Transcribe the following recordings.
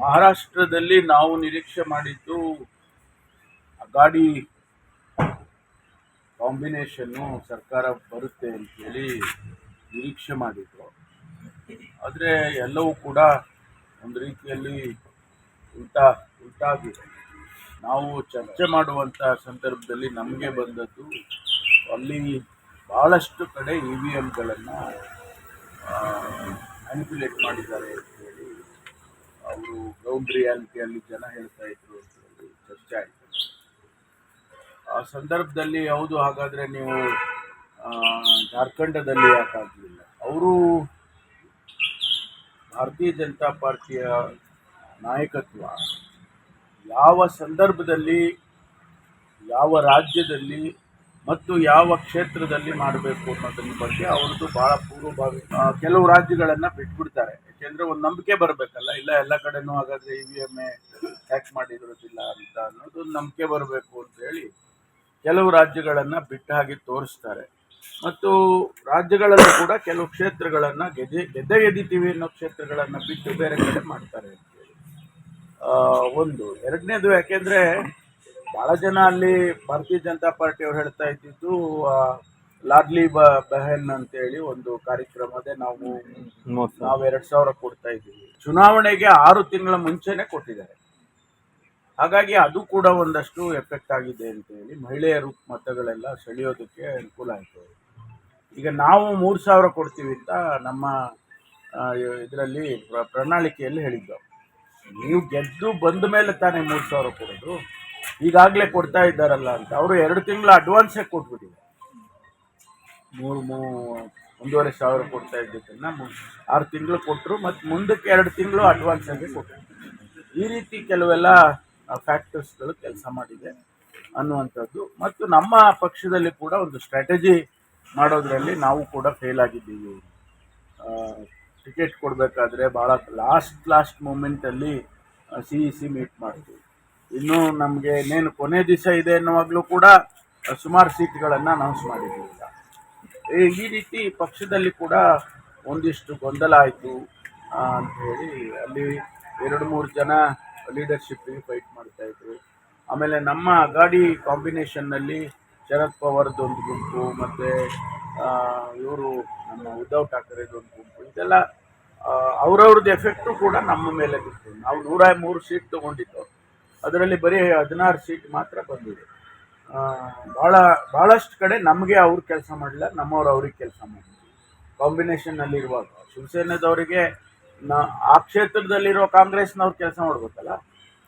ಮಹಾರಾಷ್ಟ್ರದಲ್ಲಿ ನಾವು ನಿರೀಕ್ಷೆ ಮಾಡಿದ್ದು ಗಾಡಿ ಕಾಂಬಿನೇಷನ್ನು ಸರ್ಕಾರ ಬರುತ್ತೆ ಅಂತೇಳಿ ನಿರೀಕ್ಷೆ ಮಾಡಿದ್ರು. ಆದರೆ ಎಲ್ಲವೂ ಕೂಡ ಒಂದು ರೀತಿಯಲ್ಲಿ ಉಲ್ಟಾ, ಉಲ್ಟಾಗಿದೆ. ನಾವು ಚರ್ಚೆ ಮಾಡುವಂಥ ಸಂದರ್ಭದಲ್ಲಿ ನಮಗೆ ಬಂದದ್ದು ಅಲ್ಲಿ ಭಾಳಷ್ಟು ಕಡೆ ಇ ವಿ ಎಮ್ಗಳನ್ನು ಮ್ಯಾನಿಪ್ಯುಲೇಟ್ ಮಾಡಿದ್ದಾರೆ. ಗ್ರೌಂಡ್ ರಿಯಾಲಿಟಿಯಲ್ಲಿ ಜನ ಹೇಳ್ತಾ ಇದ್ರು ಅಂತ ಒಂದು ಚರ್ಚೆ ಆಯಿತು. ಆ ಸಂದರ್ಭದಲ್ಲಿ ಹೌದು, ಹಾಗಾದರೆ ನೀವು ಜಾರ್ಖಂಡದಲ್ಲಿ ಯಾಕಾಗಲಿಲ್ಲ? ಅವರು ಭಾರತೀಯ ಜನತಾ ಪಾರ್ಟಿಯ ನಾಯಕತ್ವ ಯಾವ ಸಂದರ್ಭದಲ್ಲಿ, ಯಾವ ರಾಜ್ಯದಲ್ಲಿ ಮತ್ತು ಯಾವ ಕ್ಷೇತ್ರದಲ್ಲಿ ಮಾಡಬೇಕು ಅನ್ನೋದನ್ನ ಬಗ್ಗೆ ಅವ್ರದ್ದು ಬಹಳ ಪೂರ್ವಭಾವಿ ಕೆಲವು ರಾಜ್ಯಗಳನ್ನು ಬಿಟ್ಬಿಡ್ತಾರೆ. ಯಾಕೆಂದ್ರೆ ಒಂದು ನಂಬಿಕೆ ಬರಬೇಕಲ್ಲ? ಇಲ್ಲ, ಎಲ್ಲ ಕಡೆನೂ ಹಾಗಾದ್ರೆ ಇ ವಿ ಎಂ ಟ್ಯಾಕ್ಸ್ ಮಾಡಿರೋದಿಲ್ಲ ಅಂತ ಅನ್ನೋದು ಒಂದು ನಂಬಿಕೆ ಬರಬೇಕು ಅಂತ ಹೇಳಿ ಕೆಲವು ರಾಜ್ಯಗಳನ್ನು ಬಿಟ್ಟ ಹಾಗೆ ತೋರಿಸ್ತಾರೆ. ಮತ್ತು ರಾಜ್ಯಗಳಲ್ಲೂ ಕೂಡ ಕೆಲವು ಕ್ಷೇತ್ರಗಳನ್ನು ಗೆದ್ದೆ ಗೆದ್ದೆ ಗೆದ್ದಿತೀವಿ ಅನ್ನೋ ಕ್ಷೇತ್ರಗಳನ್ನು ಬಿಟ್ಟು ಬೇರೆ ಕಡೆ ಮಾಡ್ತಾರೆ ಅಂತೇಳಿ ಒಂದು. ಎರಡನೇದು ಯಾಕೆಂದ್ರೆ ಬಹಳ ಜನ ಅಲ್ಲಿ ಭಾರತೀಯ ಜನತಾ ಪಾರ್ಟಿ ಅವ್ರು ಹೇಳ್ತಾ ಇದ್ದಿದ್ದು ಲಾಡ್ಲಿ ಬೆಹನ್ ಅಂತೇಳಿ ಒಂದು ಕಾರ್ಯಕ್ರಮದೇ ನಾವು ನಾವು ಎರಡ್ ಸಾವಿರ ಕೊಡ್ತಾ ಇದ್ದೀವಿ. ಚುನಾವಣೆಗೆ ಆರು ತಿಂಗಳ ಮುಂಚೆನೆ ಕೊಟ್ಟಿದ್ದಾರೆ. ಹಾಗಾಗಿ ಅದು ಕೂಡ ಒಂದಷ್ಟು ಎಫೆಕ್ಟ್ ಆಗಿದೆ ಅಂತ ಹೇಳಿ ಮಹಿಳೆಯರು ಮತಗಳೆಲ್ಲ ಸೆಳೆಯೋದಕ್ಕೆ ಅನುಕೂಲ ಆಯಿತು. ಈಗ ನಾವು ಮೂರು ಸಾವಿರ ಕೊಡ್ತೀವಿ ಅಂತ ನಮ್ಮ ಇದರಲ್ಲಿ ಪ್ರಣಾಳಿಕೆಯಲ್ಲಿ ಹೇಳಿದ್ದೆವು ನೀವು ಗೆದ್ದು ಬಂದ ಮೇಲೆ ತಾನೇ ಮೂರು ಸಾವಿರ ಕೊಡೋದು. ಈಗಾಗಲೇ ಕೊಡ್ತಾ ಇದ್ದಾರಲ್ಲ ಅಂತ. ಅವರು ಎರಡು ತಿಂಗಳ ಅಡ್ವಾನ್ಸೇ ಕೊಟ್ಬಿಟ್ಟಿದ್ದಾರೆ. ಮೂರು ಮೂ, ಒಂದೂವರೆ ಸಾವಿರ ಕೊಡ್ತಾ ಇದ್ದಿದ್ದನ್ನು ಆರು ತಿಂಗಳು ಕೊಟ್ಟರು ಮತ್ತು ಮುಂದಕ್ಕೆ ಎರಡು ತಿಂಗಳು ಅಡ್ವಾನ್ಸ್ ಆಗಿ ಕೊಟ್ಟರು ಈ ರೀತಿ ಕೆಲವೆಲ್ಲ ಫ್ಯಾಕ್ಟರ್ಸ್ಗಳು ಕೆಲಸ ಮಾಡಿದೆ ಅನ್ನುವಂಥದ್ದು. ಮತ್ತು ನಮ್ಮ ಪಕ್ಷದಲ್ಲಿ ಕೂಡ ಒಂದು ಸ್ಟ್ರಾಟಜಿ ಮಾಡೋದ್ರಲ್ಲಿ ನಾವು ಕೂಡ ಫೇಲ್ ಆಗಿದ್ದೀವಿ. ಟಿಕೆಟ್ ಕೊಡಬೇಕಾದ್ರೆ ಭಾಳ ಲಾಸ್ಟ್ ಲಾಸ್ಟ್ ಮೂಮೆಂಟಲ್ಲಿ ಸಿ ಇ ಸಿ ಮೀಟ್ ಮಾಡಿದ್ವಿ. ಇನ್ನೂ ನಮಗೆ ಇನ್ನೇನು ಕೊನೆ ದಿವಸ ಇದೆ ಅನ್ನುವಾಗಲೂ ಕೂಡ ಸುಮಾರು ಸೀಟ್ಗಳನ್ನು ಅನೌನ್ಸ್ ಮಾಡಿದ್ದೀವಿ. ಈ ರೀತಿ ಪಕ್ಷದಲ್ಲಿ ಕೂಡ ಒಂದಿಷ್ಟು ಗೊಂದಲ ಆಯಿತು ಅಂತ ಹೇಳಿ ಅಲ್ಲಿ ಎರಡು ಮೂರು ಜನ ಲೀಡರ್ಶಿಪ್ಪಿಗೆ ಫೈಟ್ ಮಾಡ್ತಾ ಇದ್ರು. ಆಮೇಲೆ ನಮ್ಮ ಅಗಾಡಿ ಕಾಂಬಿನೇಷನ್ನಲ್ಲಿ ಶರದ್ ಪವಾರ್ದೊಂದು ಗುಂಪು, ಮತ್ತು ಇವರು ನಮ್ಮ ಉದ್ಧವ್ ಒಂದು ಗುಂಪು, ಇದೆಲ್ಲ ಅವ್ರವ್ರದ್ದು ಎಫೆಕ್ಟು ಕೂಡ ನಮ್ಮ ಮೇಲೆ ಬಿತ್ತು. ನಾವು ನೂರ ಮೂರು ಸೀಟ್ ತೊಗೊಂಡಿದ್ದು. ಅದರಲ್ಲಿ ಬರೀ ಹದಿನಾರು ಸೀಟ್ ಮಾತ್ರ ಬಂದಿದೆ. ಭಾಳ ಭಾಳಷ್ಟು ಕಡೆ ನಮಗೆ ಅವ್ರು ಕೆಲಸ ಮಾಡಲಿಲ್ಲ, ನಮ್ಮವ್ರು ಅವ್ರಿಗೆ ಕೆಲಸ ಮಾಡಿಲ್ಲ ಕಾಂಬಿನೇಷನ್ನಲ್ಲಿರುವಾಗ ಶಿವಸೇನೆದವರಿಗೆ ನಾ, ಆ ಕ್ಷೇತ್ರದಲ್ಲಿರುವ ಕಾಂಗ್ರೆಸ್ನವ್ರು ಕೆಲಸ ಮಾಡ್ಬೇಕಲ್ಲ,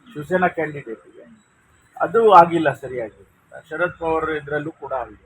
ಶಿವಸೇನಾ ಕ್ಯಾಂಡಿಡೇಟಿಗೆ ಅದು ಆಗಿಲ್ಲ ಸರಿಯಾಗಿ. ಶರದ್ ಪವಾರ್ ಇದರಲ್ಲೂ ಕೂಡ ಆಗಿದೆ